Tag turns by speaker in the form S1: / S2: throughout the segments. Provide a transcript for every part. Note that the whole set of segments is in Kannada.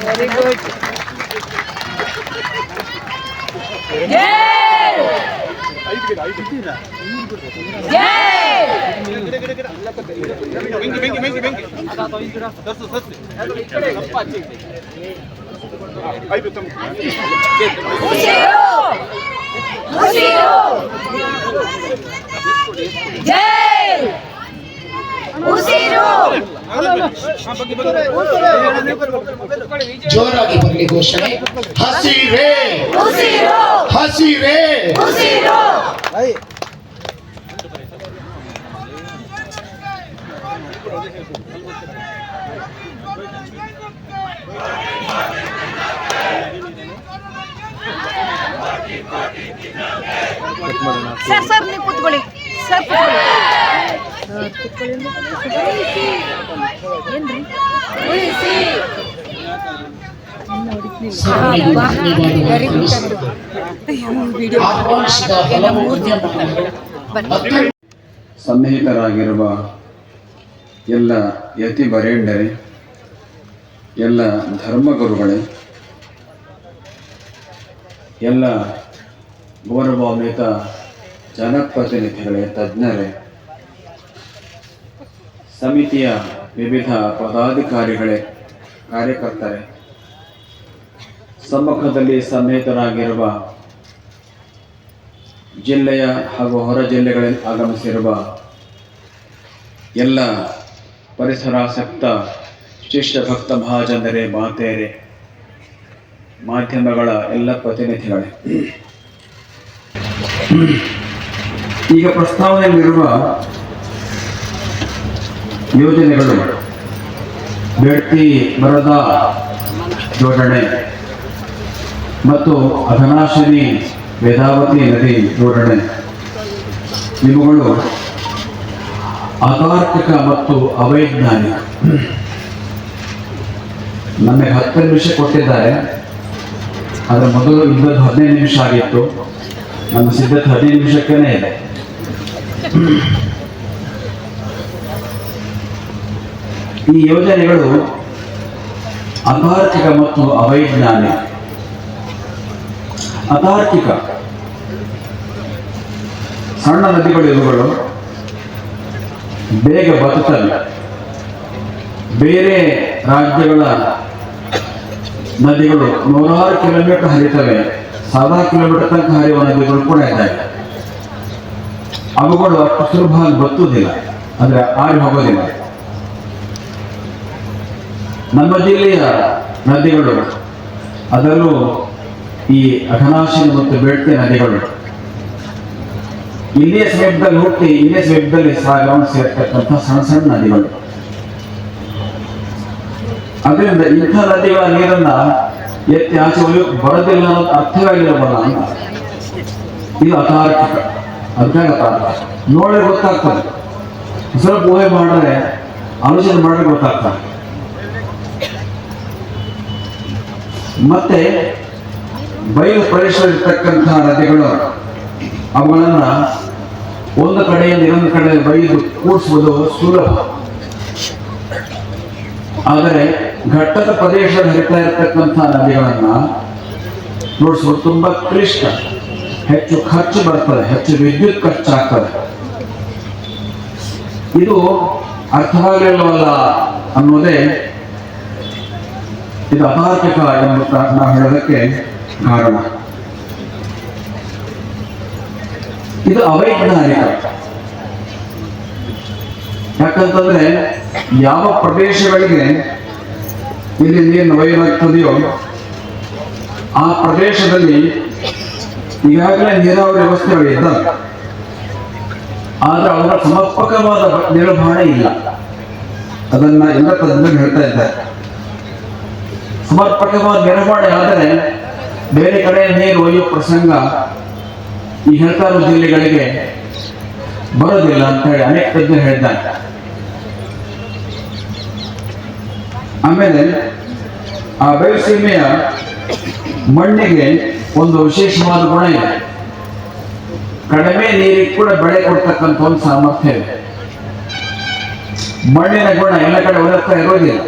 S1: ವೆರಿ ಗುಡ್ ಜೈ ಜೈ ಉಸಿರು ಉಸಿರು ಜೈ ಉಸಿರು
S2: ಜೋರಾಗಿ ಬರಲಿ ಘೋಷಣೆ ಹಸಿರೇ
S1: ಉಸಿರು
S2: ಹಸಿರೇ
S1: ಸರ್ ನೀವು ಕೂತ್ಕೊಳ್ಳಿ.
S3: ಸನ್ನಿಹಿತರಾಗಿರುವ ಎಲ್ಲ ಯತಿ ಬರೇಂಡರೇ ಎಲ್ಲ ಧರ್ಮಗುರುಗಳೇ ಎಲ್ಲ ಗೌರವಾನ್ವಿತ ಜನಪ್ರತಿನಿಧಿಗಳೇ ತಜ್ಞರೇ, ಸಮಿತಿಯ ವಿವಿಧ ಪದಾಧಿಕಾರಿಗಳೇ, ಕಾರ್ಯಕರ್ತರೇ, ಸಮ್ಮುಖದಲ್ಲಿ ಸಮೇತರಾಗಿರುವ ಜಿಲ್ಲೆಯ ಹಾಗೂ ಹೊರ ಜಿಲ್ಲೆಗಳಲ್ಲಿ ಆಗಮಿಸಿರುವ ಎಲ್ಲ ಪರಿಸರಾಸಕ್ತ ಶಿಷ್ಯ ಭಕ್ತ ಮಹಾಜನರೇ, ಮಾತೆಯರೇ, ಮಾಧ್ಯಮಗಳ ಎಲ್ಲ ಪ್ರತಿನಿಧಿಗಳೇ ಈಗ ಪ್ರಸ್ತಾವನೆಯಲ್ಲಿರುವ ಯೋಜನೆಗಳು. ಬೆಡ್ತಿ ಬರದ ಜೋಡಣೆ ಮತ್ತು ಅಘನಾಶಿನಿ ವೇದಾವತಿ ನದಿ ಜೋಡಣೆ. ಇವುಗಳು ಅತಾರ್ಕಿಕ ಮತ್ತು ಅವೈಜ್ಞಾನಿಕ. ನಮಗೆ ಹತ್ತು ನಿಮಿಷ ಕೊಟ್ಟಿದ್ದಾರೆ. ಅದರ ಮೊದಲು ಇದ್ದದ್ದು ಹದಿನೈದು ನಿಮಿಷ ಆಗಿತ್ತು. ನಮ್ಮ ಸಿದ್ಧತೆ ಹದಿನೈದು ನಿಮಿಷಕ್ಕೇನೆ ಇದೆ ಈ ಯೋಜನೆಗಳು ಅತಾರ್ಕಿಕ ಮತ್ತು ಅವೈಜ್ಞಾನಿಕ ಅತಾರ್ಕಿಕ ಸಣ್ಣ ನದಿಗಳು ಇವುಗಳು ಬೇಗ ಬದುಕಲ್ಲ ಬೇರೆ ರಾಜ್ಯಗಳ ನದಿಗಳು ನೂರಾರು ಕಿಲೋಮೀಟರ್ ಹರಿತವೆ ಸಾವಿರ ಕಿಲೋಮೀಟರ್ ತನಕ ಹರಿಯುವ ನದಿಗಳು ಕೂಡ ಇದ್ದಾವೆ. ಅವುಗಳು ಅಷ್ಟು ಸುಲಭವಾಗಿ ಬತ್ತುವುದಿಲ್ಲ, ಅಂದ್ರೆ ಆರಿ ಹೋಗೋದಿಲ್ಲ. ನಮ್ಮ ಜಿಲ್ಲೆಯ ನದಿಗಳು, ಅದರಲ್ಲೂ ಈ ಅಘನಾಶಿ ಮತ್ತು ಬೇಡ್ತಿ ನದಿಗಳು. ಇಲ್ಲಿಯ ಸಮೀಪದಲ್ಲಿ ಹುಟ್ಟಿ, ಇಲ್ಲಿಯ ಸಮೀಪದಲ್ಲಿ ಸಾಗವನ್ನು ಸೇರ್ತಕ್ಕಂಥ ಸಣ್ಣ ಸಣ್ಣ ನದಿಗಳು. ಅದರಿಂದ ಇಂಥ ನದಿಗಳ ನೀರನ್ನ ಎತ್ತಿ ಆಚೆ ಒಯ್ಯೋಕ್ ಬರೋದಿಲ್ಲ ಅನ್ನೋದು ಅರ್ಥವಾಗಿರಬಲ್ಲ ಅಂತ. ಇದು ಅತಾರ್ಕಿಕ ಅದಕ್ಕಾಗಿ ನೋಡಿ ಗೊತ್ತಾಗ್ತದೆ. ಸ್ವಲ್ಪ ಊಹೆ ಮಾಡಿದ್ರೆ ಆಲೋಚನೆ ಮಾಡಿದ್ರೆ ಗೊತ್ತಾಗ್ತದೆ. ಮತ್ತೆ ಬಯಲು ಪ್ರದೇಶ ಇರ್ತಕ್ಕಂತಹ ನದಿಗಳು, ಅವುಗಳನ್ನ ಒಂದು ಕಡೆಯಿಂದ ಇನ್ನೊಂದು ಕಡೆ ಬೈದು ಕೂಡಿಸುವುದು ಸುಲಭ. ಆದರೆ ಘಟ್ಟದ ಪ್ರದೇಶದಲ್ಲಿ ಹರಿತಾ ಇರತಕ್ಕಂಥ ನದಿಗಳನ್ನ ನೋಡಿಸೋದು ತುಂಬಾ ಕ್ಲಿಷ್ಟ. ಹೆಚ್ಚು ಖರ್ಚು ಬರ್ತದೆ, ಹೆಚ್ಚು ವಿದ್ಯುತ್ ಖರ್ಚಾಗ್ತದೆ. ಇದು ಅರ್ಥವಾಗಿಲ್ಲವಲ್ಲ ಅನ್ನೋದೇ ಇದು ಅತಾರ್ಕಿಕ ಎಂಬ ನಾವು ಹೇಳೋದಕ್ಕೆ ಕಾರಣ. ಇದು ಅವೈಜ್ಞಾನಿಕ. ಯಾಕಂತಂದ್ರೆ ಯಾವ ಪ್ರದೇಶಗಳಿಗೆ ಇಲ್ಲಿ ಏನು ಒಯ್ಯಲಾಗ್ತದೆಯೋ ಆ ಪ್ರದೇಶದಲ್ಲಿ ಈಗಾಗಲೇ ನೀರಾವರಿ ವ್ಯವಸ್ಥೆಗಳು ಇದ್ದಾವೆ. ಆದ್ರೆ ಅವರ ಸಮರ್ಪಕವಾದ ನಿರ್ವಹಣೆ ಇಲ್ಲ. ಅದನ್ನ ಎಲ್ಲ ತಜ್ಞರು ಹೇಳ್ತಾ ಇದ್ದಾರೆ. ಸಮರ್ಪಕವಾದ ನಿರ್ವಹಣೆ ಆದರೆ ಬೇರೆ ಕಡೆ ನೀರು ಒಯ್ಯೋ ಪ್ರಸಂಗ ಈ ಹೇಳ್ತಾ ಇರೋ ಜಿಲ್ಲೆಗಳಿಗೆ ಬರೋದಿಲ್ಲ ಅಂತ ಹೇಳಿ ಅನೇಕ ತಜ್ಞರು ಹೇಳಿದ್ದಾರೆ ಆಮೇಲೆ ಆ ಬಯಲುಸೀಮೆಯ ಮಣ್ಣಿಗೆ ಒಂದು ವಿಶೇಷವಾದ ಗುಣ ಇದೆ. ಕಡಿಮೆ ನೀರಿಗೆ ಕೂಡ ಬೆಳೆ ಕೊಡ್ತಕ್ಕಂಥ ಒಂದು ಸಾಮರ್ಥ್ಯ ಇದೆ. ಮಣ್ಣಿನ ಗುಣ ಎಲ್ಲ ಕಡೆ ಒದಗ್ತಾ ಇರೋದಿಲ್ಲ.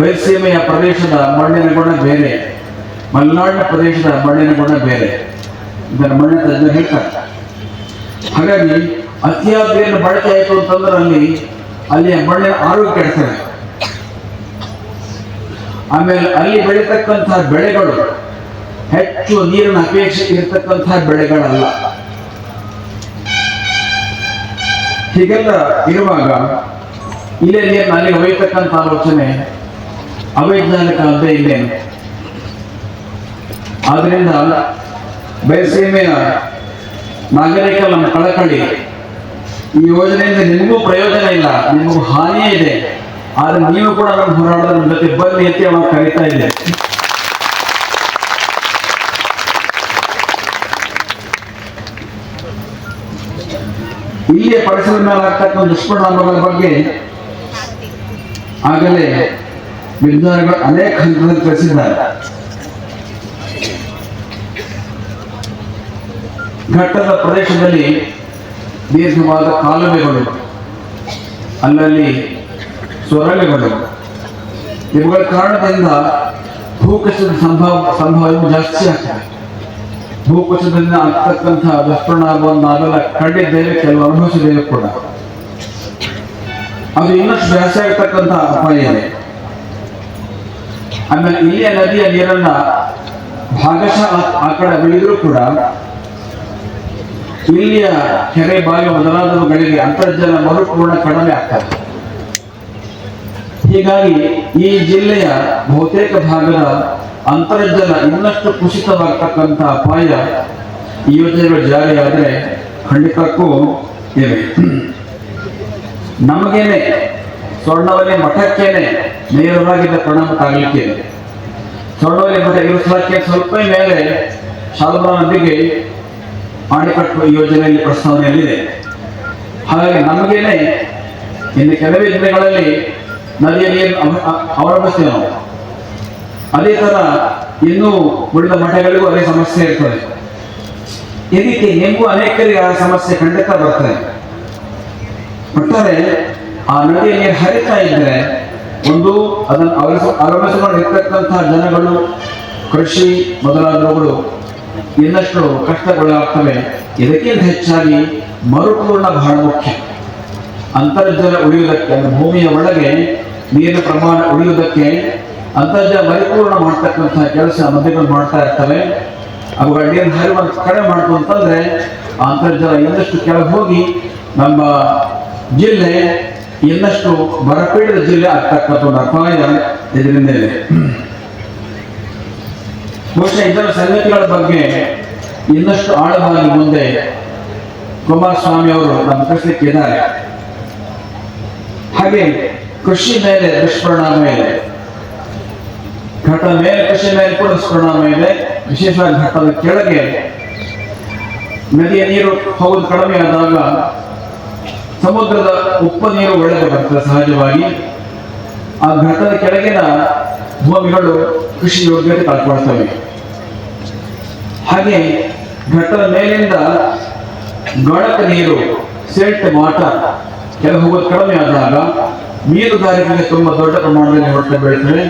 S3: ಬಯಲುಸೀಮೆಯ ಪ್ರದೇಶದ ಮಣ್ಣಿನ ಗುಣ ಬೇರೆ. ಮಲೆನಾಡಿನ ಪ್ರದೇಶದ ಮಣ್ಣಿನ ಗುಣ ಬೇರೆ. ಇದನ್ನು ಮಣ್ಣಿನ ತಜ್ಞರು ಹೇಳ್ತಾರೆ. ಹಾಗಾಗಿ ಅತಿಯಾದ ಏನು ಬಳಕೆ ಆಯಿತು ಅಂತಂದ್ರೆ ಅಲ್ಲಿ ಅಲ್ಲಿಯ ಮಣ್ಣಿನ ಆರೋಗ್ಯ ಕೆಡ್ತದೆ ಆಮೇಲೆ ಅಲ್ಲಿ ಬೆಳೀತಕ್ಕಂತಹ ಬೆಳೆಗಳು ಹೆಚ್ಚು ನೀರಿನ ಅಪೇಕ್ಷೆ ಇರತಕ್ಕಂತಹ ಬೆಳೆಗಳಲ್ಲ. ಹೀಗೆಲ್ಲ ಇರುವಾಗ ಇಲ್ಲೇ ಅಲ್ಲಿ ಒಯ್ಯತಕ್ಕಂಥ ಆಲೋಚನೆ ಅವೈಜ್ಞಾನಿಕ ಅಂತ ಇಲ್ಲೇನು ಆದ್ರಿಂದ ಬಯಸೀಮೆಯ ನಾಗರಿಕ ನಮ್ಮ ಕಳಕಳಿ ಈ ಯೋಜನೆಯಿಂದ ನಿಮಗೂ ಪ್ರಯೋಜನ ಇಲ್ಲ, ನಿಮಗೂ ಹಾನಿಯೇ ಇದೆ. ಆದ್ರೆ ನೀವು ಕೂಡ ನಮ್ಮ ಹೋರಾಟದ ನಮ್ಮ ಜೊತೆ ಬನ್ನಿ ಅಂತ ಅವಾಗ ಕರೀತಾ ಇದೆ ಇಲ್ಲಿಯ ಪರಿಸರದ ಮೇಲೆ ಆಗ್ತಕ್ಕಂಥ ದುಷ್ಪರಿಣಾಮಗಳ ಬಗ್ಗೆ ಆಗಲೇ ವಿಜ್ಞಾನಿಗಳು ಅನೇಕ ಹಂತದಲ್ಲಿ ತಿಳಿಸಿದ್ದಾರೆ. ಘಟ್ಟದ ಪ್ರದೇಶದಲ್ಲಿ ದೀರ್ಘವಾದ ಕಾಲುವೆಗಳು. ಅಲ್ಲಲ್ಲಿ ಸೊರಳೆಗಳು ಇವುಗಳ ಕಾರಣದಿಂದ ಭೂಕುಸಿತದ ಸಂಭವ ಸಂಭವ ಜಾಸ್ತಿ ಆಗ್ತದೆ. ಭೂಕುಸಿತದಿಂದ ಆಗ್ತಕ್ಕಂಥ ದುಷ್ಪರಿಣಾಮವನ್ನು ನಾವೆಲ್ಲ ಕಂಡಿದ್ದೇವೆ, ಕೆಲವು ಅನುಭವಿಸಿದ್ದೇವೆ ಕೂಡ. ಅದು ಇನ್ನಷ್ಟು ಜಾಸ್ತಿ ಆಗ್ತಕ್ಕಂಥ ಅಪಾಯ ಇದೆ. ಆಮೇಲೆ ಇಲ್ಲಿಯ ನದಿಯ ನೀರನ್ನ ಭಾಗಶಃ ಆ ಕಡೆ ಬೆಳೆದರೂ ಕೂಡ ಇಲ್ಲಿಯ ಕೆರೆ ಬಾವಿ ಮೊದಲಾದವುಗಳಿಗೆ ಅಂತರ್ಜಲ ಮರುಪೂರ್ಣ ಕಡಿಮೆ ಆಗ್ತದೆ. ಹೀಗಾಗಿ ಈ ಜಿಲ್ಲೆಯ ಬಹುತೇಕ ಭಾಗದ ಅಂತರ್ಜಲ ಇನ್ನಷ್ಟು ಕುಸಿತವಾಗ್ತಕ್ಕಂಥ ಅಪಾಯ ಈ ಯೋಜನೆಗಳು ಜಾರಿಯಾದರೆ ಖಂಡಿತಕ್ಕೂ ಇವೆ. ನಮಗೇನೆ ಸ್ವರ್ಣವಲ್ಲಿ ಮಠಕ್ಕೇನೆ ನೇರವಾಗಿದ್ದ ಪರಿಣಾಮ ತಾಗಲಿಕ್ಕೆ ಸ್ವರ್ಣವಲ್ಲಿ ಮಠ ಇರಿಸಲಕ್ಕೆ ಸ್ವಲ್ಪ ಮೇಲೆ ಶಾಲಾ ನದಿಗೆ ಅಣೆಕಟ್ಟು ಯೋಜನೆಯಲ್ಲಿ ಪ್ರಸ್ತಾವನೆಯಲ್ಲಿದೆ. ಹಾಗಾಗಿ ನಮಗೇನೆ ಇನ್ನು ಕೆಲವೇ ದಿನಗಳಲ್ಲಿ ನದಿಯ ಅವಲಂಬಿಸ್ತೇವೆ ನಾವು. ಅದೇ ತರ ಇನ್ನೂ ಉಳಿದ ಮಠಗಳಿಗೂ ಅದೇ ಸಮಸ್ಯೆ ಇರ್ತದೆ. ಈ ರೀತಿ ನಿಮಗೂ ಅನೇಕರಿಗೆ ಆ ಸಮಸ್ಯೆ ಖಂಡಿತ ಬರ್ತದೆ. ಒಟ್ಟಾರೆ ಆ ನದಿಯ ನೀರು ಹರಿತಾ ಇದ್ರೆ ಒಂದು ಅದನ್ನು ಅವಲಂಬಿಸ ಅವಲಂಬಿಸಿಕೊಂಡು ಇರ್ತಕ್ಕಂತಹ ಜನಗಳು, ಕೃಷಿ ಮೊದಲಾದವುಗಳು ಇನ್ನಷ್ಟು ಕಷ್ಟಗೊಳಗಾಗ್ತವೆ. ಇದಕ್ಕಿಂತ ಹೆಚ್ಚಾಗಿ ಮರುಪೂರ್ಣ ಬಹಳ ಮುಖ್ಯ. ಅಂತರ್ಜಲ ಉಳಿಯುವುದಕ್ಕೆ, ಭೂಮಿಯ ಒಳಗೆ ನೀರಿನ ಪ್ರಮಾಣ ಉಳಿಯುವುದಕ್ಕೆ ಅಂತರ್ಜಲ ಪರಿಪೂರ್ಣ ಮಾಡ್ತಕ್ಕಂತಹ ಕೆಲಸ ನದಿಗಳು ಮಾಡ್ತಾ ಇರ್ತವೆ. ಅವುಗಳ ನೀರಿನ ಹರಿವನ್ನು ಕಡಿಮೆ ಮಾಡ್ತು ಅಂತಂದ್ರೆ ಅಂತರ್ಜಲ ಇನ್ನಷ್ಟು ಕೆಳಗೆ ಹೋಗಿ ನಮ್ಮ ಜಿಲ್ಲೆ ಇನ್ನಷ್ಟು ಬರಪೀಡಿತ ಜಿಲ್ಲೆ ಆಗ್ತಕ್ಕಂಥ ಒಂದು ಅಪಾಯ ಇದರಿಂದ ಇದೆ ಬಹುಶಃ ಇದರ ಸಂಗತಿಗಳ ಬಗ್ಗೆ ಇನ್ನಷ್ಟು ಆಳವಾಗಿ ಮುಂದೆ ಕುಮಾರಸ್ವಾಮಿ ಅವರು ನಮ್ಮ ಪ್ರಶ್ನೆ ಇದ್ದಾರೆ. ಹಾಗೆ ಕೃಷಿ ಮೇಲೆ ದುಷ್ಪರಿಣಾಮ ಇದೆ. ಘಟ್ಟದ ಮೇಲೆ ಕೃಷಿ ಮೇಲೆ ಕೂಡ ದುಷ್ಪರಿಣಾಮ ಇದೆ. ವಿಶೇಷವಾಗಿ ಘಟ್ಟದ ಕೆಳಗೆ ನದಿಯ ನೀರು ಹೌದು ಕಡಿಮೆ ಆದಾಗ ಸಮುದ್ರದ ಉಪ್ಪ ನೀರು ಒಳ್ಳೆಯದು ಬರ್ತದೆ ಸಹಜವಾಗಿ. ಆ ಘಟ್ಟದ ಕೆಳಗಿನ ಭೂಮಿಗಳು ಕೃಷಿ ಯೋಗ್ಯತೆ ಕಳ್ಕೊಳ್ತವೆ ಹಾಗೆ ಘಟ್ಟದ ಮೇಲಿಂದ ಗಡಕ ನೀರು, ಸೆಟ್ ಮಾಟ ಕೆಲ ಹೋಗೋದು ಕಡಿಮೆ ಆದಾಗ ಮೀನುಗಾರಿಕೆಗೆ ತುಂಬಾ ದೊಡ್ಡ ಪ್ರಮಾಣದಲ್ಲಿ ಹೊಟ್ಟೆ ಬೆಳೀತದೆ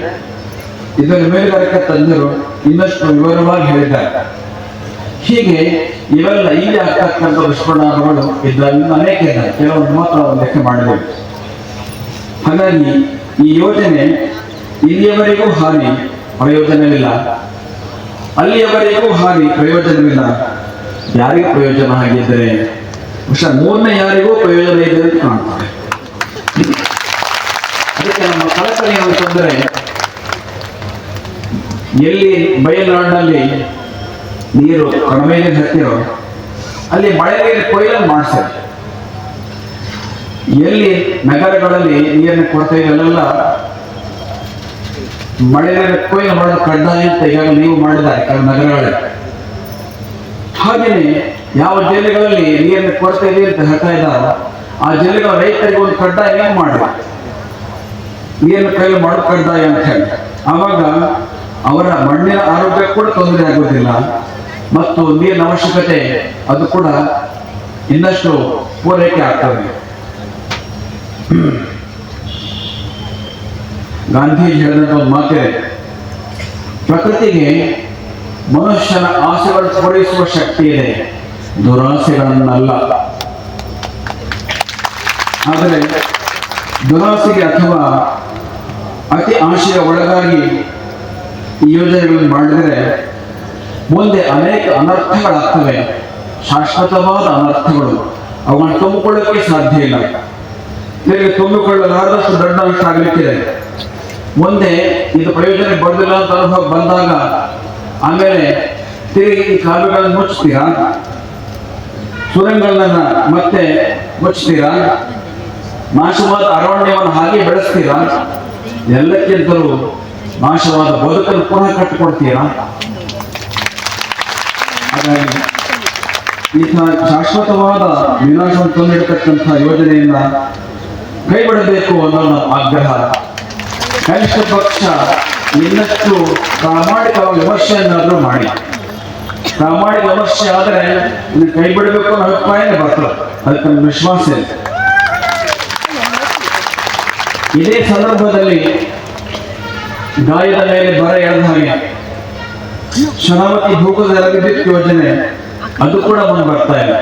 S3: ಇದರ ಮೀನುಗಾರಿಕೆ ತಜ್ಞರು ಇನ್ನಷ್ಟು ವಿವರವಾಗಿ ಹೇಳಿದ್ದಾರೆ. ಹೀಗೆ ಇವೆಲ್ಲ ಇಲ್ಲಿ ಆಗ್ತಕ್ಕಂಥ ದುಷ್ಪರಿಣಾಮಗಳು ಇದರಲ್ಲಿ ಅನೇಕ ಇದ್ದಾರೆ ಕೆಲವೊಂದು ಮಾತ್ರ ಲೆಕ್ಕೆ ಮಾಡಿದ್ದೇವೆ. ಹಾಗಾಗಿ ಈ ಯೋಜನೆ ಇಲ್ಲಿಯವರೆಗೂ ಹಾನಿ ಪ್ರಯೋಜನವಿಲ್ಲ. ಅಲ್ಲಿಯವರೆಗೂ ಹಾನಿ ಪ್ರಯೋಜನವಿಲ್ಲ. ಯಾರಿಗೂ ಪ್ರಯೋಜನ ಆಗಿದ್ದರೆ ಬಹುಶಃ ಮೂರನೇ ಯಾರಿಗೂ ಪ್ರಯೋಜನ ಇದೆ ಅಂತ ಕಾಣ್ತಾರೆ ಕಳಕಳಿ ಅಂತಂದ್ರೆ ಎಲ್ಲಿ ಬಯಲ್ನಾಡಿನಲ್ಲಿ ನೀರು ಕಡಿಮೆ ಹತ್ತಿರೋ, ಅಲ್ಲಿ ಮಳೆ ನೀರು ಕೊಯ್ಲನ್ನು ಮಾಡಿಸ್ತಾರೆ ಎಲ್ಲಿ ನಗರಗಳಲ್ಲಿ ನೀರಿನ ಕೊರತೆ ಇರಲ್ಲ ಮಳೆ ನೀರು ಕೊಯ್ಲು ಮಾಡೋದು ಕಡ್ಡಾಯ ಅಂತ ಈಗಾಗಲೇ ನೀವು ಮಾಡಿದ್ದಾರೆ ನಗರಗಳಲ್ಲಿ. ಹಾಗೆಯೇ ಯಾವ ಜಿಲ್ಲೆಗಳಲ್ಲಿ ನೀರಿನ ಕೊರತೆ ಇದೆ ಅಂತ ಹೇಳ್ತಾ ಇದ್ದಾರೋ, ಆ ಜಿಲ್ಲೆಗಳ ರೈತರಿಗೆ ಒಂದು ಕಡ್ಡಾಯ ಏನು ಮಾಡಿ ನೀರಿನ ಕೈ ಮಾಡ್ಕೊಂಡ ಅಂತ ಹೇಳಿ ಆವಾಗ ಅವರ ಮಣ್ಣಿನ ಆರೋಗ್ಯ ಕೂಡ ತೊಂದರೆ ಆಗುವುದಿಲ್ಲ ಮತ್ತು ನೀರಿನ ಅವಶ್ಯಕತೆ ಅದು ಕೂಡ ಇನ್ನಷ್ಟು ಪೂರೈಕೆ ಆಗ್ತದೆ. ಗಾಂಧೀಜಿ ಹೇಳಿದಂತ ಒಂದು ಮಾತಿದೆ ಪ್ರಕೃತಿಗೆ ಮನುಷ್ಯನ ಆಸೆಗಳನ್ನು ಪೂರೈಸುವ ಶಕ್ತಿ ಇದೆ. ದುರಾಸೆಗಳನ್ನಲ್ಲ. ಆದರೆ ದುರಾಸೆಗೆ ಅಥವಾ ಅತಿ ಆಶೆಯ ಒಳಗಾಗಿ ಈ ಯೋಜನೆಗಳನ್ನು ಮಾಡಿದರೆ ಮುಂದೆ ಅನೇಕ ಅನರ್ಥಗಳಾಗ್ತವೆ. ಶಾಶ್ವತವಾದ ಅನರ್ಥಗಳು. ಅವುಗಳನ್ನು ತುಂಬಿಕೊಳ್ಳೋಕೆ ಸಾಧ್ಯ ಇಲ್ಲ. ನಿಮಗೆ ತುಂಬಿಕೊಳ್ಳಲಾರದಷ್ಟು ದೊಡ್ಡ ನಷ್ಟ ಆಗಲಿಕ್ಕಿದೆ ಮುಂದೆ ಇದು ಪ್ರಯೋಜನ ಬರಲಿಲ್ಲ ಅಂತ ಅನುಭವ ಬಂದಾಗ ಆಮೇಲೆ ತಿರುಗಿ ಈ ಕಾಲುಗಳನ್ನು ಮುಚ್ಚುತ್ತೀರಾ? ಸುರಂಗಗಳನ್ನ ಮತ್ತೆ ಮುಚ್ಚುತ್ತೀರಾ? ನಾಶವಾದ ಅರಣ್ಯವನ್ನು ಹಾಗೆ ಬೆಳೆಸ್ತೀರಾ? ಎಲ್ಲಕ್ಕಿಂತಲೂ ನಾಶವಾದ ಬದುಕನ್ನು ಪುನಃ ಕಟ್ಟಿಕೊಡ್ತೀರಾ? ಹಾಗಾಗಿ ಇಂತಹ ಶಾಶ್ವತವಾದ ವಿನಾಶವನ್ನು ತಂದಿಡತಕ್ಕಂತಹ ಯೋಜನೆಯಿಂದ ಕೈ ಬಿಡಬೇಕು ಅನ್ನೋ ಆಗ್ರಹ. ಕನಿಷ್ಠ ಪಕ್ಷ ಇನ್ನಷ್ಟು ಪ್ರಾಮಾಣಿಕ ವಿಮರ್ಶೆಯನ್ನಾದರೂ ಮಾಡಿ. ಪ್ರಾಮಾಣಿಕ ವಿಮರ್ಶೆ ಆದರೆ ಕೈ ಬಿಡಬೇಕು ಅನ್ನೋ ಅಭಿಪ್ರಾಯನೇ ಬರ್ತದೆ. ಅದಕ್ಕೆ ವಿಶ್ವಾಸ ಇದೆ. ಇದೇ ಸಂದರ್ಭದಲ್ಲಿ ಗಾಯದ ಮೇಲೆ ಬರ ಎಳೆದ ಹಾಗೆ ಶರಾವತಿ ಯೋಜನೆ ಅದು ಕೂಡ ಮುಂದೆ ಬರ್ತಾ ಇಲ್ಲ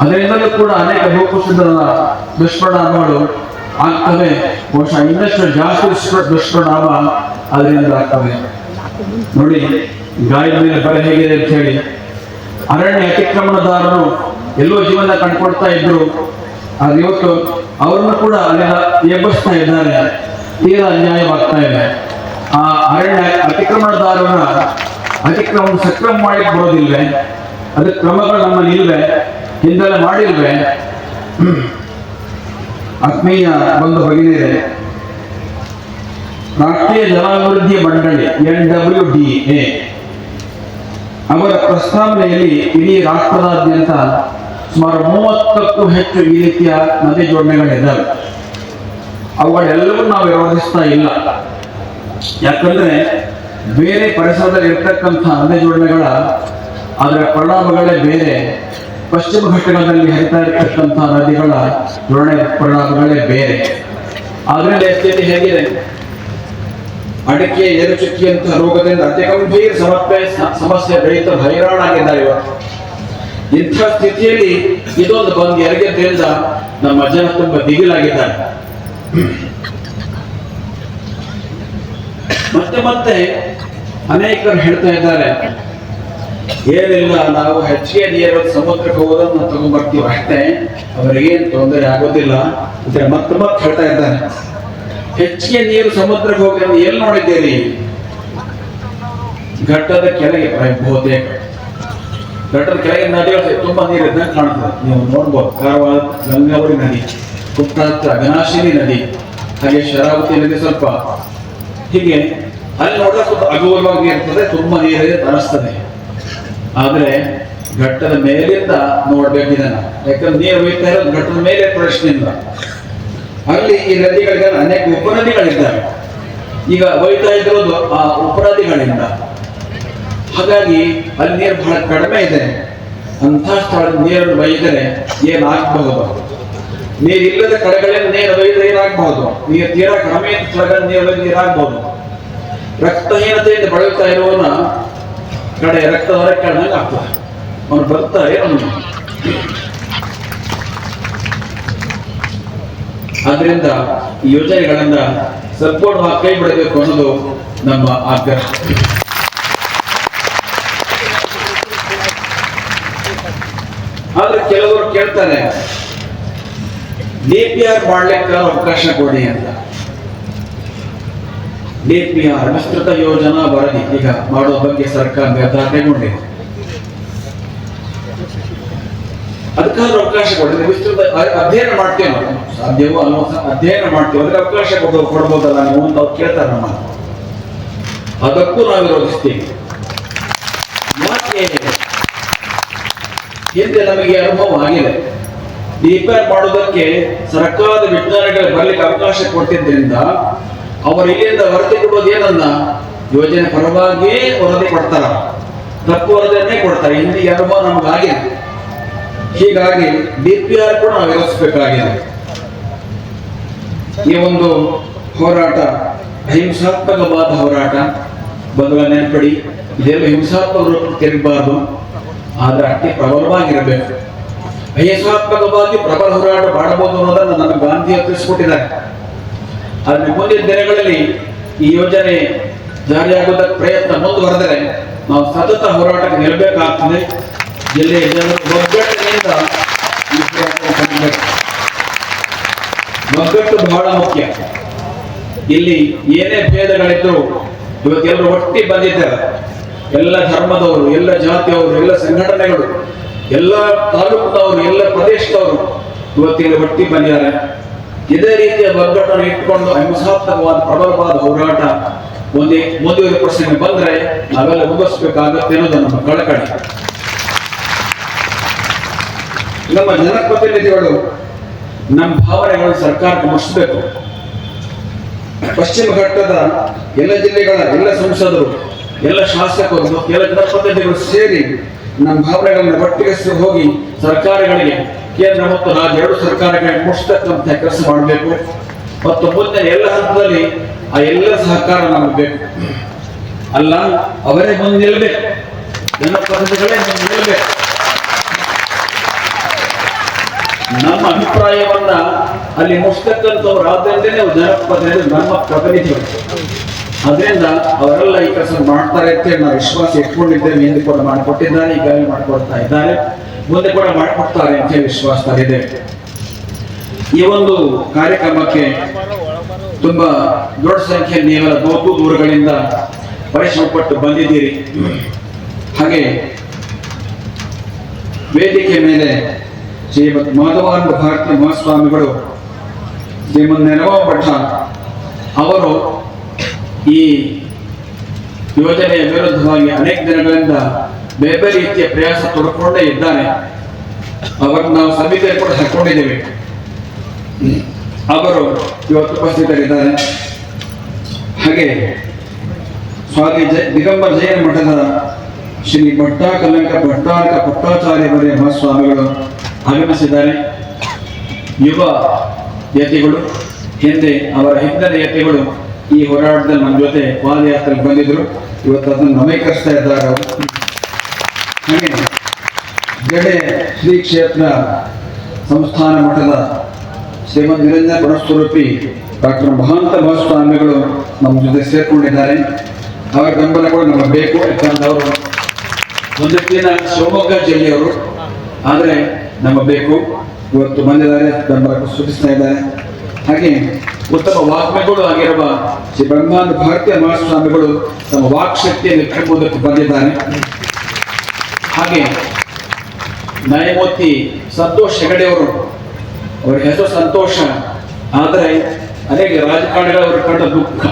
S3: ಅದರಿಂದಲೂ ಕೂಡ ಅನೇಕ ಭೂಕುಸಿತದ ದುಷ್ಪರಿಣಾಮಗಳು ಆಗ್ತವೆ. ಬಹುಶಃ ಇನ್ನಷ್ಟು ಜಾಸ್ತಿ ದುಷ್ಪ- ದುಷ್ಪರಿಣಾಮ ಅದರಿಂದ ಆಗ್ತವೆ. ನೋಡಿ, ಗಾಯದ ಮೇಲೆ ಬರ ಹೇಗಿದೆ ಅಂತ ಹೇಳಿ ಅರಣ್ಯ ಅತಿಕ್ರಮಣದಾರರು ಎಲ್ಲೋ ಜೀವನ ಕಂಡುಕೊಡ್ತಾ ಇದ್ರು. ಅದು ಇವತ್ತು ಅವರನ್ನು ಕೂಡ ಅಲ್ಲಿಂದ ಎಬ್ಬಿಸ್ತಾ ಇದ್ದಾರೆ. ತೀರ ಅನ್ಯಾಯವಾಗ್ತಾ ಇದೆ. ಆ ಅರಣ್ಯ ಅತಿಕ್ರಮಣದಾರನ ಅತಿಕ್ರಮ ಸಕ್ರಮ ಮಾಡಿ ಬರೋದಿಲ್ವೇ? ಅದಕ್ಕೆ ಕ್ರಮಗಳು ನಮ್ಮಲ್ಲಿ ಇಲ್ವೇ ಹಿಂದೆಲ್ಲ ಮಾಡಿಲ್ವೇ. ಆತ್ಮೀಯ ಒಂದು ಭಗಿನಿಯರೇ ರಾಷ್ಟ್ರೀಯ ಜಲಾಭಿವೃದ್ಧಿ ಮಂಡಳಿ, ಎನ್ ಡಬ್ಲ್ಯೂ ಡಿ ಎ, ಅವರ ಪ್ರಸ್ತಾವನೆಯಲ್ಲಿ ಇಡೀ ರಾಷ್ಟ್ರದಾದ್ಯಂತ ಸುಮಾರು ಮೂವತ್ತಕ್ಕೂ ಹೆಚ್ಚು ಈ ರೀತಿಯ ನದಿ ಜೋಡಣೆಗಳಿದ್ದಾವೆ. ಅವುಗಳೆಲ್ಲವೂ ನಾವು ವಿರೋಧಿಸ್ತಾ ಇಲ್ಲ. ಯಾಕಂದ್ರೆ ಬೇರೆ ಪರಿಸರದಲ್ಲಿ ಇರ್ತಕ್ಕಂಥ ನದಿ ಜೋಡಣೆಗಳ ಅದರ ಪರಿಣಾಮಗಳೇ ಬೇರೆ. ಪಶ್ಚಿಮ ಘಟ್ಟಗಳಲ್ಲಿ ಹರಿತಾ ಇರತಕ್ಕಂಥ ನದಿಗಳ ಜೋಡಣೆ ಪರಿಣಾಮಗಳೇ ಬೇರೆ. ಆದ್ರಿಂದ ಸ್ಥಿತಿ ಹೇಗಿದೆ? ಅಡಿಕೆ ಏರುಚುಕ್ಕಿಯಂತಹ ರೋಗದಿಂದ ಅತಿ ಗಂಭೀರ ಸಮಸ್ಯೆ ಸಮಸ್ಯೆ, ರೈತರು ಹೈರಾಣಾಗಿದ್ದಾರೆ ಇವತ್ತು ಇಂಥ ಸ್ಥಿತಿಯಲ್ಲಿ ಇದೊಂದು ಬಂದು ಎರಗಿದ್ರಿಂದ ನಮ್ಮ ಜನ ತುಂಬಾ ದಿಗಿಲಾಗಿದ್ದಾರೆ. ಮತ್ತೆ ಮತ್ತೆ ಅನೇಕರು ಹೇಳ್ತಾ ಇದ್ದಾರೆ, ಏನಿಲ್ಲ, ನಾವು ಹೆಚ್ಚಿಗೆ ನೀರು ಸಮುದ್ರಕ್ಕೆ ಹೋಗೋದನ್ನ ತಗೊಂಡ್ಬರ್ತೀವಿ ಅಷ್ಟೇ, ಅವರಿಗೇನು ತೊಂದರೆ ಆಗೋದಿಲ್ಲ ಅಂತ ಮತ್ತೆ ಮತ್ತೆ ಹೇಳ್ತಾ ಇದ್ದಾರೆ. ಹೆಚ್ಚಿಗೆ ನೀರು ಸಮುದ್ರಕ್ಕೆ ಹೋಗಿ ಎಲ್ಲಿ ನೋಡಿದ್ದೀರಿ? ಘಟ್ಟದ ಕೆಳಗೆ ಬಹುತೇಕ ಘಟ್ಟದ ಕೆಳಗೆ ತುಂಬಾ ನೀರು ಇದ್ದಂಗೆ ಕಾಣ್ತದೆ ನೀವು ನೋಡ್ಬೋದು, ಕಾರವಾರ ಗಂಗಾವರಿ ನದಿ ಕುಟ್ಟಾತ್ರ ಅಗನಾಶಿನಿ ನದಿ, ಹಾಗೆ ಶರಾವತಿ ನದಿ ಸ್ವಲ್ಪ ಹೀಗೆ ಅಲ್ಲಿ ನೋಡಿದ್ರೆ ಸ್ವಲ್ಪ ಅಗೌರವಾಗಿ ಇರ್ತದೆ, ತುಂಬಾ ನೀರಿದೆ ಅನಿಸ್ತದೆ ಆದ್ರೆ ಘಟ್ಟದ ಮೇಲಿಂದ ನೋಡ್ಬೇಕು ಇದನ್ನ. ಯಾಕಂದ್ರೆ ನೀರು ಹೋಗ್ತಾ ಇರೋದು ಘಟ್ಟದ ಮೇಲೆ ಪ್ರಶ್ನೆಯಿಂದ. ಅಲ್ಲಿ ಈ ನದಿಗಳಿಗೆ ಅನೇಕ ಉಪನದಿಗಳಿದ್ದಾವೆ. ಈಗ ಹೋಯ್ತಾ ಇರೋದು ಆ ಉಪನದಿಗಳಿಂದ. ಹಾಗಾಗಿ ಅಲ್ಲಿ ನೀರು ಬಹಳ ಕಡಿಮೆ ಇದೆ. ಅಂಥ ಸ್ಥಳದ ನೀರನ್ನು ಒಯ್ದರೆ ಏನಾಗಬಹುದು? ನೀರು ಇಲ್ಲದ ಕಡೆಗಳಿಂದ ನೀರು ಒಯ್ದರೆ ಏನಾಗಬಹುದು? ನೀರು ತೀರಾ ಕಡಿಮೆ ಇದ್ದ ಸ್ಥಳಗಳ ನೀರು ಒಯ್ದು ನೀರಾಗಬಹುದು ರಕ್ತಹೀನತೆಯಿಂದ ಬಳಲ್ತಾ ಇರುವವನ ಕಡೆ ರಕ್ತ ಹೊರ ಕೆಳದಂಗೆ ಆಗ್ತದೆ. ಅವನು ಬರ್ತಾರೆ ಅವನು ಆದ್ರಿಂದ ಈ ಯೋಜನೆಗಳನ್ನ ಸಂಪೂರ್ಣವಾಗಿ ಕೈ ಬಿಡಬೇಕು ಅನ್ನೋದು ನಮ್ಮ ಆಗ್ರಹ ಆದ್ರೆ ಕೆಲವರು ಕೇಳ್ತಾರೆ ಡಿಪಿಆರ್ ಮಾಡ್ಲಿಕ್ಕೆ ಅವಕಾಶ ಕೊಡಿ ಅಂತ. ಡಿಪಿಆರ್ ವಿಸ್ತೃತ ಯೋಜನಾ ವರದಿ ಈಗ ಮಾಡೋ ಬಗ್ಗೆ ಸರ್ಕಾರ ನಿರ್ಧಾರ ಕೈಗೊಂಡಿದೆ ಅದಕ್ಕಾದ್ರೂ ಅವಕಾಶ ಕೊಡಿ ವಿಸ್ತೃತ ಅಧ್ಯಯನ ಮಾಡ್ತೇವೆ ನಾವು ಸಾಧ್ಯವೋ ಅಲ್ಲ ಅಧ್ಯಯನ ಮಾಡ್ತೇವೆ ಅದಕ್ಕೆ ಅವಕಾಶ ಕೊಡ್ಬೋದು ಕೊಡ್ಬೋದಲ್ಲ ನೀವು ಅಂತ ಅವ್ರು ಕೇಳ್ತಾರೆ ನಮ್ಮ ಅದಕ್ಕೂ ನಾವು ವಿರೋಧಿಸ್ತೀವಿ. ಹಿಂದೆ ನಮಗೆ ಅನುಭವ ಆಗಿದೆ ರಿಪೇರ್ ಮಾಡುವುದಕ್ಕೆ ಸರ್ಕಾರದ ವಿಜ್ಞಾನಿಗಳು ಬರಲಿಕ್ಕೆ ಅವಕಾಶ ಕೊಟ್ಟಿದ್ದರಿಂದ ಅವರು ಇಲ್ಲಿಂದ ವರದಿ ಯೋಜನೆ ಪರವಾಗಿ ವರದಿ ಕೊಡ್ತಾರ. ತಪ್ಪು ವರದಿಯನ್ನೇ ಕೊಡ್ತಾರೆ. ಹಿಂದಿಗೆ ಅನುಭವ ನಮಗಾಗಿದೆ. ಹೀಗಾಗಿ ಡಿ ಪಿ ಆರ್ ಕೂಡ ನಾವು ಯೋಚಿಸಬೇಕಾಗಿದೆ. ಈ ಒಂದು ಹೋರಾಟ, ಅಹಿಂಸಾತ್ಮಕವಾದ ಹೋರಾಟ, ಬಂಧುಗಳ ನೆನಪಡಿ. ಇದೆಲ್ಲ ಹಿಂಸಾತ್ಮಕ ತಿರುಗಬಾರ್ದು ಆದ್ರೆ ಅತಿ ಪ್ರಬಲವಾಗಿರಬೇಕು. ಅಹಿಂಸಾತ್ಮಕವಾಗಿ ಪ್ರಬಲ ಹೋರಾಟ ಮಾಡಬಹುದು ಅನ್ನೋದನ್ನು ನನ್ನ ಗಾಂಧಿ ತಿಳಿಸ್ಕೊಟ್ಟಿದ್ದಾರೆ ಆದ್ರೆ ಮುಂದಿನ ದಿನಗಳಲ್ಲಿ ಈ ಯೋಜನೆ ಜಾರಿಯಾಗುವುದಕ್ಕೆ ಪ್ರಯತ್ನ ಮುಂದುವರೆದರೆ ನಾವು ಸತತ ಹೋರಾಟಕ್ಕೆ ನಿಲ್ಲಬೇಕಾಗ್ತದೆ. ಜಿಲ್ಲೆಯ ಜನರು ಒಗ್ಗಟ್ಟಿನಿಂದ. ಒಗ್ಗಟ್ಟು ಬಹಳ ಮುಖ್ಯ. ಇಲ್ಲಿ ಏನೇ ಭೇದಗಳಿದ್ರು ಇವತ್ತೆಲ್ಲರೂ ಒಟ್ಟಿ ಬಂದಿದ್ದಾರೆ. ಎಲ್ಲ ಧರ್ಮದವರು, ಎಲ್ಲ ಜಾತಿಯವರು, ಎಲ್ಲ ಸಂಘಟನೆಗಳು, ಎಲ್ಲ ತಾಲೂಕಿನವರು ಎಲ್ಲ ಪ್ರದೇಶದವರು ಇವತ್ತಿನ ಹೊಟ್ಟಿ ಬಂದಿದ್ದಾರೆ. ಇದೇ ರೀತಿಯ ಒಗ್ಗಟ್ಟನ್ನು ಇಟ್ಕೊಂಡು ಅಹಿಂಸಾತ್ಮಕವಾದ ಪ್ರಬಲವಾದ ಹೋರಾಟ ಒಂದೇ ಮುಂದುವರಿದ ಪ್ರಶ್ನೆ ಬಂದ್ರೆ ನಾವೆಲ್ಲ ಮುಂದುವರಿಸಬೇಕಾಗತ್ತೆ ಅನ್ನೋದು ನಮ್ಮ ಕಳಕಳಿ. ನಮ್ಮ ಜನಪ್ರತಿನಿಧಿಗಳು, ನಮ್ಮ ಭಾವನೆಗಳು ಸರ್ಕಾರಕ್ಕೆ ಮುಗಿಸ್ಬೇಕು ಪಶ್ಚಿಮ ಘಟ್ಟದ ಎಲ್ಲ ಜಿಲ್ಲೆಗಳ ಎಲ್ಲ ಸಂಸದರು ಎಲ್ಲ ಶಾಸಕರು ಎಲ್ಲ ಜನಪ್ರತಿನಿಧಿಗಳು ಸೇರಿ ನಮ್ಮ ಭಾವನೆಗಳನ್ನು ಒಟ್ಟಿಗೆ ಹೋಗಿ ಸರ್ಕಾರಗಳಿಗೆ ಕೇಂದ್ರ ಮತ್ತು ರಾಜ್ಯ ಎರಡು ಸರ್ಕಾರಗಳಿಗೆ ಮುಟ್ಟಿಸ್ತಕ್ಕಂಥ ಕೆಲಸ ಮಾಡಬೇಕು. ಮತ್ತು ಮುಂದೆ ಎಲ್ಲ ಹಂತದಲ್ಲಿ ಆ ಎಲ್ಲ ಸಹಕಾರ ನಮಗೆ ಬೇಕು ಅಲ್ಲ, ಅವರೇ ಮುಂದೆ ನಿಲ್ಲಬೇಕು ಜನಪ್ರತಿನಿಧಿಗಳೇ ಮುಂದೆ ನಿಲ್ಲಬೇಕು ನಮ್ಮ ಅಭಿಪ್ರಾಯವನ್ನ ಅಲ್ಲಿ ಮುಗಿಸ್ತಕ್ಕಂಥವ್ರು ಆದ್ದರಿಂದ ಜನಪ್ರತಿನಿಧಿ ನಮ್ಮ ಪ್ರತಿನಿಧಿಗಳು. ಅದರಿಂದ ಅವರೆಲ್ಲ ಈ ಕೆಲಸ ಮಾಡ್ತಾರೆ ಅಂತ ನಾನು ವಿಶ್ವಾಸ ಇಟ್ಕೊಂಡಿದ್ದೇವೆ ಹಿಂದೆ ಕೂಡ ಮಾಡಿಕೊಟ್ಟಿದ್ದಾರೆ ಈಗಾಗಲೇ ಮಾಡಿಕೊಡ್ತಾ ಇದ್ದಾರೆ ಮುಂದೆ ಕೂಡ ಮಾಡಿಕೊಡ್ತಾರೆ ಅಂತ ವಿಶ್ವಾಸ ಇದೆ ಈ ಒಂದು ಕಾರ್ಯಕ್ರಮಕ್ಕೆ ತುಂಬಾ ದೊಡ್ಡ ಸಂಖ್ಯೆಯಲ್ಲಿ ನೀವೆಲ್ಲ ಬಹು ದೂರಗಳಿಂದ ಪರಿಶ್ರಮ ಪಟ್ಟು ಬಂದಿದ್ದೀರಿ. ಹಾಗೆ ವೇದಿಕೆ ಮೇಲೆ ಶ್ರೀಮದ್ ಮಾಧವಾನಂದ ಭಾರತಿ ಮಹಾಸ್ವಾಮಿಗಳು ಶ್ರೀಮದ್ ನೆರವ ಭಟ್ಟ ಅವರು ಈ ಯೋಜನೆಯ ವಿರುದ್ಧವಾಗಿ ಅನೇಕ ದಿನಗಳಿಂದ ಬೇರೆ ಬೇರೆ ರೀತಿಯ ಪ್ರಯಾಸ ತೊಡಕೊಂಡೇ ಇದ್ದಾರೆ. ಅವರನ್ನು ನಾವು ಸಮಿತಿಯಲ್ಲಿ ಕೂಡ ಹಾಕೊಂಡಿದ್ದೇವೆ. ಅವರು ಇವತ್ತು ಉಪಸ್ಥಿತರಿದ್ದಾರೆ. ಹಾಗೆ ಸ್ವಾಮಿ ಜ, ದಿಗಂಬರ ಜೈನ ಮಠದ ಶ್ರೀ ಭಟ್ಟ ಕಲ್ಲಂಕ ಭಟ್ಟಾರಕ ಭಟ್ಟಾಚಾರ್ಯವರೇ ಮಹಾಸ್ವಾಮಿಗಳು ಆಗಮಿಸಿದ್ದಾರೆ. ಯುವ ಯತಿಗಳು, ಹಿಂದೆ ಅವರ ಹಿಂದಿನ ಯತಿಗಳು ಈ ಹೋರಾಟದಲ್ಲಿ ನಮ್ಮ ಜೊತೆ ಪಾದಯಾತ್ರೆಗೆ ಬಂದಿದ್ರು. ಇವತ್ತು ಅದನ್ನು ನವೀಕರಿಸ್ತಾ ಇದ್ದಾರೆ ಅವರು. ಹಾಗೆ ಜಡೆ ಶ್ರೀ ಕ್ಷೇತ್ರ ಸಂಸ್ಥಾನ ಮಠದ ಶ್ರೀಮದ್ ನಿರಂಜನ ಗುಣಸ್ವರೂಪಿ ಡಾಕ್ಟರ್ ಮಹಾಂತ ಮಹಾಸ್ವಾಮಿಗಳು ನಮ್ಮ ಜೊತೆ ಸೇರಿಕೊಂಡಿದ್ದಾರೆ. ಅವರ ಬೆಂಬಲ ಕೂಡ ನಮಗೆ ಬೇಕು, ಯಾಕಂದ್ರೆ ಅವರು ಒಂದು ದಿನ ಶಿವಮೊಗ್ಗ ಜಿಲ್ಲೆಯವರು. ಆದರೆ ನಮಗೆ ಬೇಕು. ಇವತ್ತು ಬಂದಿದ್ದಾರೆ ಬೆಂಬಲ ಸೂಚಿಸ್ತಾ ಇದ್ದಾರೆ. ಹಾಗೆ ಉತ್ತಮ ವಾಗ್ಮಿಗಳು ಆಗಿರುವ ಶ್ರೀ ಬ್ರಹ್ಮಾಂಡ ಭಾರತೀಯ ಮಹಾಸ್ವಾಮಿಗಳು ತಮ್ಮ ವಾಕ್ಶಕ್ತಿಯನ್ನು ಶಕ್ತಿಯನ್ನು ಇಟ್ಕೊಂಬುದಕ್ಕೆ ಬಂದಿದ್ದಾರೆ. ಹಾಗೆ ನ್ಯಾಯಮೂರ್ತಿ ಸಂತೋಷ್ ಹೆಗಡೆಯವರು ಅವರ ಹೆಸರು ಸಂತೋಷ, ಆದರೆ ಅನೇಕ ರಾಜಕಾರಣಿಗಳವರು ಕಂಡ ದುಃಖ.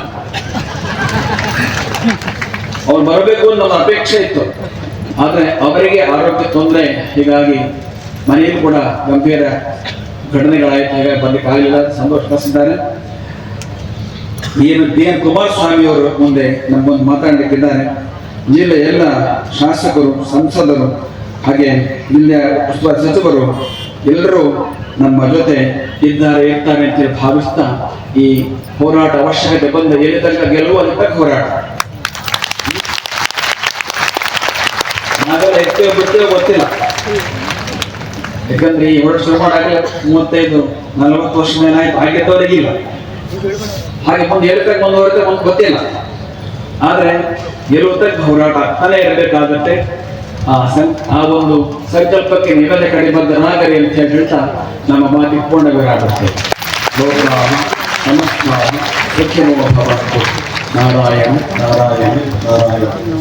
S3: ಅವ್ರು ಬರಬೇಕು ನಮ್ಮ ಅಪೇಕ್ಷೆ ಇತ್ತು. ಆದರೆ ಅವರಿಗೆ ಆರೋಗ್ಯ ತೊಂದರೆ, ಹೀಗಾಗಿ ಮನೆಯಲ್ಲಿ ಕೂಡ ಗಂಭೀರ ಘಟನೆಗಳಾಯಿತು, ಹೀಗಾಗಿ ಬರ್ಲಿಕ್ಕೆ ಆಗಲಿಲ್ಲ. ಸಂತೋಷ ಪಡಿಸಿದ್ದಾರೆ ಏನು ಡಿ ಎನ್ ಕುಮಾರಸ್ವಾಮಿ ಅವರು ಮುಂದೆ ನಮ್ಮೊಂದು ಮಾತಾಡಲಿಕ್ಕಿದ್ದಾರೆ. ಜಿಲ್ಲೆಯ ಎಲ್ಲ ಶಾಸಕರು, ಸಂಸದರು, ಹಾಗೆ ಜಿಲ್ಲೆಯ ಸಚಿವರು ಎಲ್ಲರೂ ನಮ್ಮ ಜೊತೆ ಇದ್ದಾರೆ, ಇರ್ತಾರೆ ಅಂತೇಳಿ ಭಾವಿಸ್ತಾ ಈ ಹೋರಾಟ ಅವಶ್ಯಕತೆ ಬಂದ ಎಲ್ಲಿ ತನಕ ಗೆಲುವು ಅಲ್ಲಿ ತನಕ ಹೋರಾಟ. ನಾವೆಲ್ಲ ಎತ್ತೇವೆ ಬಿಡ್ತೇವೆ ಗೊತ್ತಿಲ್ಲ. ಯಾಕಂದ್ರೆ ಈ ವರ್ಷ ಶುರು ಮಾಡಾಗಲೇ ಮೂವತ್ತೈದು, ನಲವತ್ತು ವರ್ಷ ಮೇಲೆ ಆಯ್ತು ಆಗಿದ್ದವರಿಗೆ ಇಲ್ಲ ಹಾಗೆ ಮುಂದೆ ಹೇಳ್ತಕ್ಕೆ ಮುಂದುವರೆದ ಮುಂದೆ ಗೊತ್ತಿಲ್ಲ. ಆದ್ರೆ ಗೆಲ್ಲುವುದಕ್ಕೆ ಹೋರಾಟ ಅಲ್ಲೇ ಇರಬೇಕಾಗತ್ತೆ. ಆ ಸಂ, ಆ ಒಂದು ಸಂಕಲ್ಪಕ್ಕೆ ನೀವೆಲ್ಲ ಕಡಿಬದ್ಧನಾಗರಿ ಅಂತ ಹೇಳಿ ಹೇಳ್ತಾ ನಮ್ಮ ಮಾತಿಗೆ ಪೂರ್ಣಗೊಳಾಗುತ್ತೆ ಗೌರವ ನಮಸ್ಕಾರ. ಹೆಚ್ಚಿನ ನಾರಾಯಣ ನಾರಾಯಣ ನಾರಾಯಣ.